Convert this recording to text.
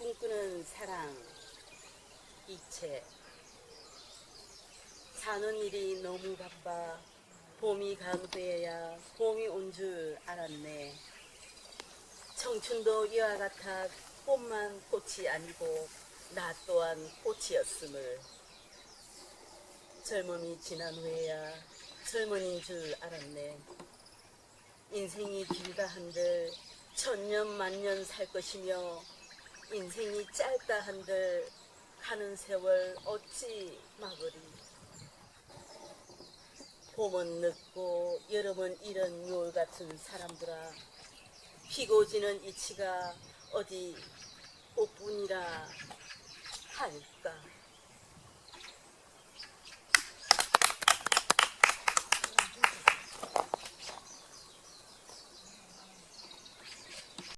꿈꾸는 사랑 이체. 사는 일이 너무 바빠. 봄이 간 후에야 봄이 온 줄 알았네. 청춘도 이와 같아 꽃만 꽃이 아니고 나 또한 꽃이었음을. 젊음이 지난 후에야 젊은인 줄 알았네. 인생이 길다 한들 천년 만년 살 것이며 인생이 짧다 한들 가는 세월 어찌 막으리? 봄은 늦고 여름은 이런 6월 같은 사람들아. 피고 지는 이치가 어디 꽃뿐이라 할까